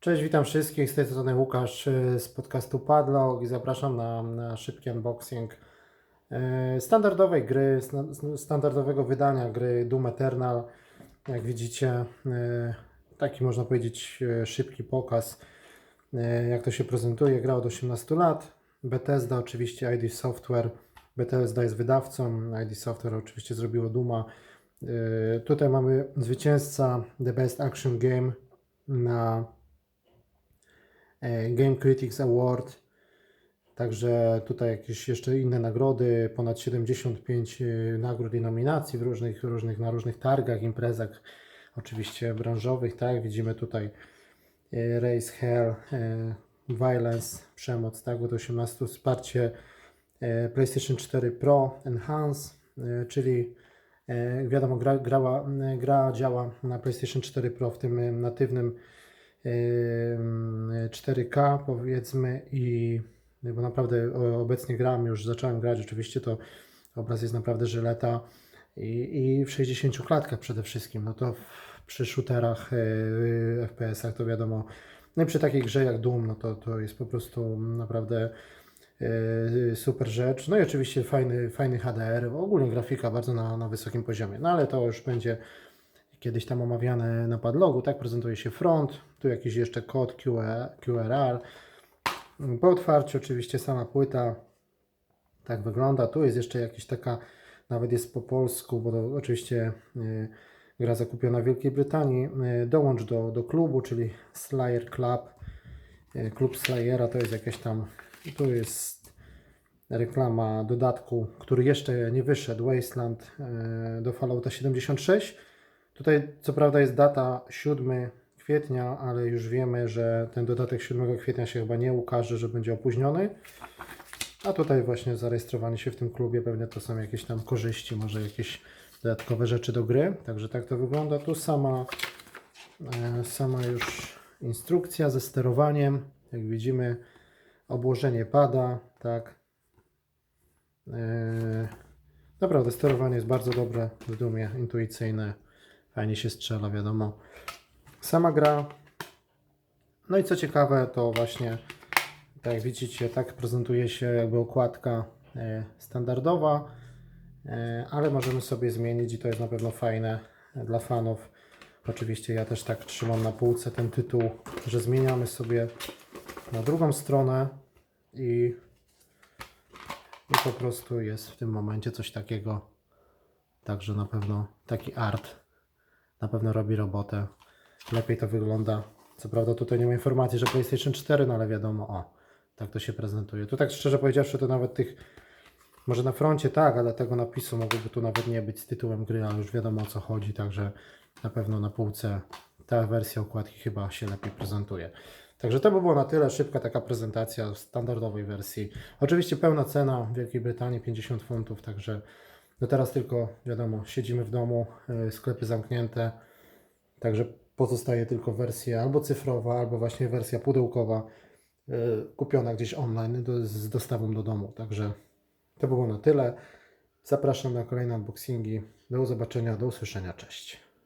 Cześć, witam wszystkich. Z tej strony Łukasz y, z podcastu Padlock i zapraszam na, na szybki unboxing y, standardowej gry, standardowego wydania gry Doom Eternal. Jak widzicie, y, taki można powiedzieć szybki pokaz, jak to się prezentuje. Gra od 18 lat. Bethesda, oczywiście ID Software. Bethesda jest wydawcą, ID Software oczywiście zrobiło Duma. Tutaj mamy zwycięzca The Best Action Game na Game Critics Award. Także tutaj jakieś jeszcze inne nagrody, ponad 75 e, nagród i nominacji w różnych, różnych, na różnych targach, imprezach, oczywiście branżowych, tak, widzimy tutaj e, Race Hell, e, Violence, przemoc, tak, od 18, wsparcie e, PlayStation 4 Pro Enhance, e, czyli e, wiadomo, gra, grała, gra działa na PlayStation 4 Pro w tym e, natywnym Ym, 4K powiedzmy i bo naprawdę obecnie gram, już zacząłem grać, oczywiście to obraz jest naprawdę żyleta i, i w 60 klatkach przede wszystkim, no to w, przy shooterach, yy, FPS-ach to wiadomo, no i przy takiej grze jak Doom, no to, to jest po prostu naprawdę yy, super rzecz, no i oczywiście fajny, fajny HDR, ogólnie grafika bardzo na, na wysokim poziomie, no ale to już będzie kiedyś tam omawiane na padlogu, tak prezentuje się front, tu jakiś jeszcze kod QRR. Po otwarciu oczywiście sama płyta tak wygląda. Tu jest jeszcze jakaś taka, nawet jest po polsku, bo to oczywiście y, gra zakupiona w Wielkiej Brytanii. Y, dołącz do, do klubu, czyli Slayer Club. Y, klub Slayera to jest jakieś tam, tu jest reklama dodatku, który jeszcze nie wyszedł, Wasteland do Fallouta 76. Tutaj co prawda jest data 7 kwietnia, ale już wiemy, że ten dodatek 7 kwietnia się chyba nie ukaże, że będzie opóźniony. A tutaj właśnie zarejestrowanie się w tym klubie, pewnie to są jakieś tam korzyści, może jakieś dodatkowe rzeczy do gry. Także tak to wygląda. Tu sama, e, sama już instrukcja ze sterowaniem. Jak widzimy, obłożenie pada, tak. E, Naprawdę, sterowanie jest bardzo dobre w Dumie, intuicyjne. Fajnie się strzela, wiadomo. Sama gra. No i co ciekawe, to właśnie, tak jak widzicie, tak prezentuje się jakby okładka e, standardowa, e, ale możemy sobie zmienić i to jest na pewno fajne dla fanów. Oczywiście ja też tak trzymam na półce ten tytuł, że zmieniamy sobie na drugą stronę i, i po prostu jest w tym momencie coś takiego. Także na pewno taki art na pewno robi robotę. Lepiej to wygląda. Co prawda tutaj nie ma informacji, że PlayStation 4, no ale wiadomo, o, tak to się prezentuje. Tu tak szczerze powiedziawszy, to nawet tych, może na froncie tak, ale tego napisu mogłoby tu nawet nie być z tytułem gry, ale już wiadomo o co chodzi, także na pewno na półce ta wersja okładki chyba się lepiej prezentuje. Także to by było na tyle, szybka taka prezentacja standardowej wersji. Oczywiście pełna cena w Wielkiej Brytanii 50 funtów, także no teraz tylko wiadomo, siedzimy w domu, y, sklepy zamknięte, także pozostaje tylko wersja albo cyfrowa, albo właśnie wersja pudełkowa, y, kupiona gdzieś online z dostawą do domu. Także to było na tyle. Zapraszam na kolejne unboxingi. Do zobaczenia, do usłyszenia, cześć.